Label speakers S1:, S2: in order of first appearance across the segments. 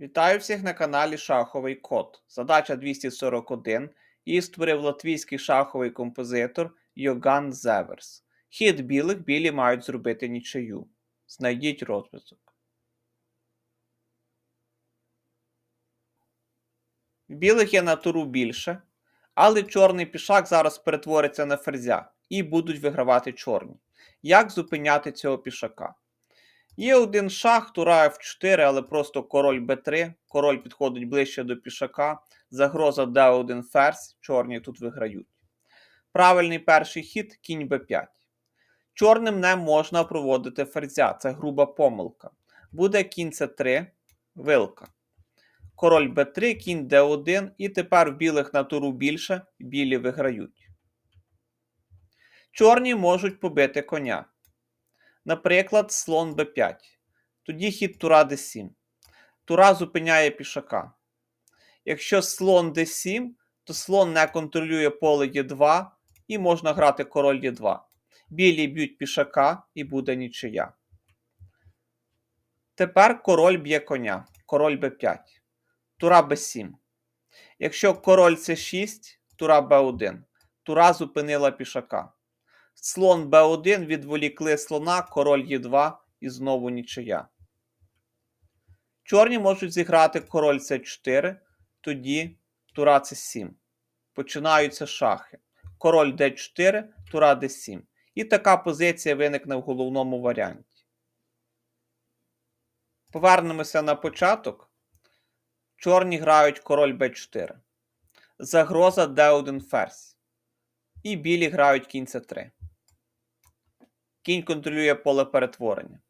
S1: Вітаю всіх на каналі Шаховий Код. Задача 241. Її створив латвійський шаховий композитор Йоган Зеверс. Хід білих білі мають зробити нічию. Знайдіть розв'язок. Білих є на туру більше, але чорний пішак зараз перетвориться на ферзя і будуть вигравати чорні. Як зупиняти цього пішака? Є один шах, тура F4, але просто король Б3. Король підходить ближче до пішака. Загроза D1 ферзь. Чорні тут виграють. Правильний перший хід кінь Б5. Чорним не можна проводити ферзя. Це груба помилка. Буде кінь С3, вилка. Король Б3, кінь Д1, і тепер в білих на туру більше, білі виграють. Чорні можуть побити коня. Наприклад, слон b5. Тоді хід тура d7. Тура зупиняє пішака. Якщо слон d7, то слон не контролює поле Е2 і можна грати король Е2. Білі б'ють пішака і буде нічия. Тепер король б'є коня. Король b5. Тура b7. Якщо король c6, тура b1. Тура зупинила пішака. Слон Б1 відволікли слона, король Е2 і знову нічия. Чорні можуть зіграти король С4, тоді тура С7. Починаються шахи. Король Д4, тура Д7. І така позиція виникне в головному варіанті. Повернемося на початок. Чорні грають король Б4. Загроза Д1 ферзь. І білі грають кінь С3. Кінь контролює поле перетворення.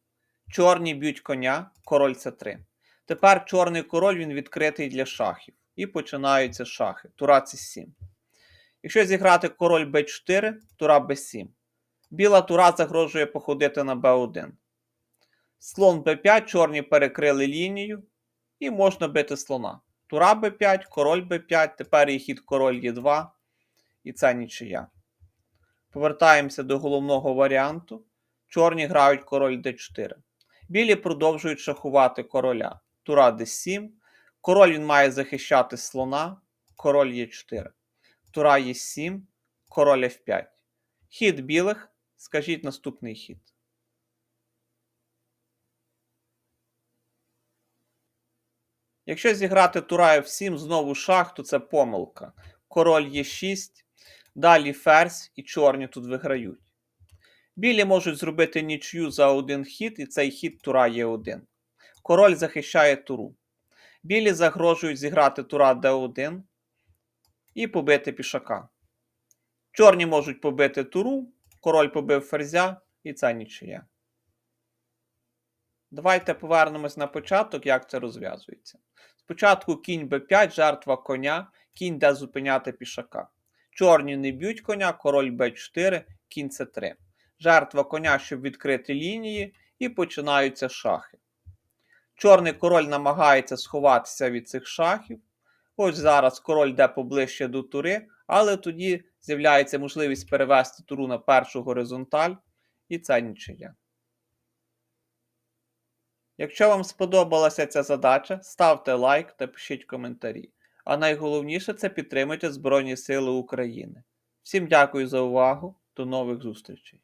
S1: Чорні б'ють коня, король С3. Тепер чорний король він відкритий для шахів. І починаються шахи. Тура С7. Якщо зіграти король Б4, тура Б7. Біла тура загрожує походити на Б1. Слон Б5, чорні перекрили лінію. І можна бити слона. Тура Б5, король Б5, тепер є хід король Е2. І це нічия. Повертаємося до головного варіанту. Чорні грають король d4. Білі продовжують шахувати короля. Тура d7. Король він має захищати слона. Король Е4. Тура Е7. Король F5. Хід білих. Скажіть наступний хід. Якщо зіграти тура F7, знову шах, то це помилка. Король Е6. Далі ферзь і чорні тут виграють. Білі можуть зробити нічю за один хід, і цей хід тура є один. Король захищає туру. Білі загрожують зіграти тура d1 і побити пішака. Чорні можуть побити туру, король побив ферзя, і це нічия. Давайте повернемось на початок, як це розв'язується. Спочатку кінь b5, жертва коня, кінь де зупиняти пішака. Чорні не б'ють коня, король Б4, кінь С3. Жертва коня, щоб відкрити лінії, і починаються шахи. Чорний король намагається сховатися від цих шахів. Ось зараз король йде поближче до тури, але тоді з'являється можливість перевести туру на першу горизонталь, і це нічия. Якщо вам сподобалася ця задача, ставте лайк та пишіть коментарі. А найголовніше це підтримуйте Збройні Сили України. Всім дякую за увагу. До нових зустрічей!